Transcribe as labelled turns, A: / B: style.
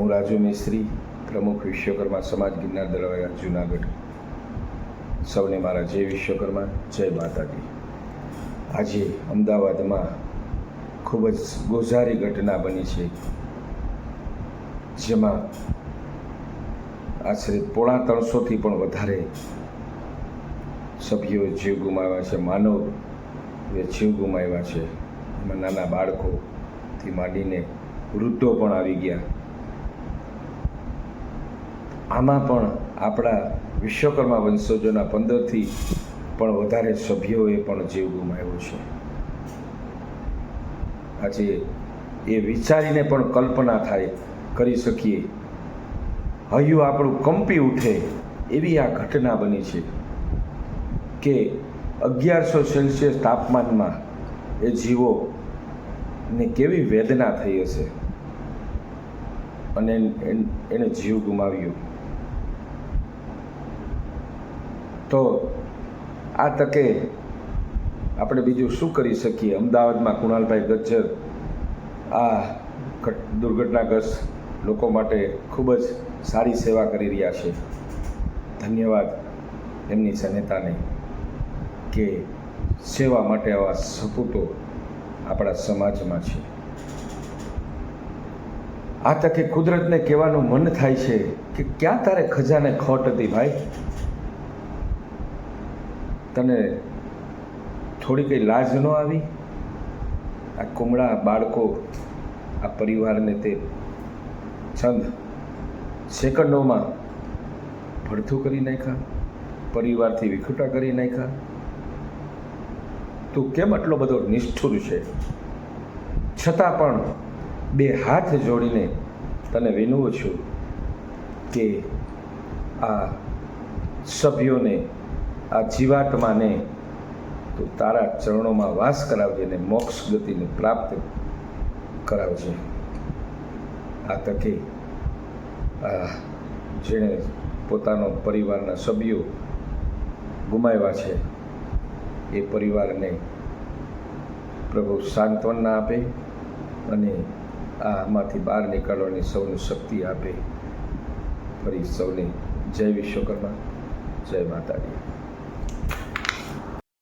A: હું રાજુ મિસ્ત્રી, પ્રમુખ વિશ્વકર્મા સમાજ ગિરનાર દરવાજા, જુનાગઢ. સૌને મારા જય વિશ્વકર્મા, જય માતાજી. આજે અમદાવાદમાં ખૂબ જ ગોઝારી ઘટના બની છે, જેમાં આશરે પોણા ત્રણસોથી પણ વધારે સભ્યો જીવ ગુમાવ્યા છે, માનવ જીવ ગુમાવ્યા છે. એમાં નાના બાળકોથી માંડીને વૃદ્ધો પણ આવી ગયા. આમાં પણ આપણા વિશ્વકર્મા વંશજોના પંદરથી પણ વધારે સભ્યોએ પણ જીવ ગુમાવ્યો છે. આજે એ વિચારીને પણ કલ્પના થાય, કરી શકીએ. હૈયું આપણું કંપી ઉઠે એવી આ ઘટના બની છે કે અગિયારસો સેલ્સિયસ તાપમાનમાં એ જીવો ને કેવી વેદના થઈ હશે અને એણે જીવ ગુમાવ્યો. તો આ તકે આપણે બીજું શું કરી શકીએ? અમદાવાદમાં કુણાલભાઈ ગજ્જર આ ઘટ- દુર્ઘટનાગ્રસ્ત લોકો માટે ખૂબ જ સારી સેવા કરી રહ્યા છે. ધન્યવાદ એમની સનેતાને કે સેવા માટે આવા સપૂતો આપણા સમાજમાં છે. આ તકે કુદરતને કહેવાનું મન થાય છે કે ક્યાં તારે ખજાને ખોટ હતી ભાઈ? તને થોડી કંઈ લાજ ન આવી? આ કુમળા બાળકો આ પરિવારને તે છંદ સેકન્ડોમાં ભડથું કરી નાખ્યા, પરિવારથી વિખૂટા કરી નાખ્યા. તું કેમ આટલો બધો નિષ્ઠુર છે? છતાં પણ બે હાથ જોડીને તને વિનવું છું કે આ સભ્યોને આ જીવાત્માને તો તારા ચરણોમાં વાસ કરાવજે અને મોક્ષ ગતિને પ્રાપ્ત કરાવજે. આ તકે આ જેણે પોતાનો પરિવારના સભ્યો ગુમાવ્યા છે, એ પરિવારને પ્રભુ સાંત્વના આપે અને આમાંથી બહાર નીકળવાની સૌને શક્તિ આપે. ફરી સૌને જય વિશ્વકર્મા, જય માતાજી.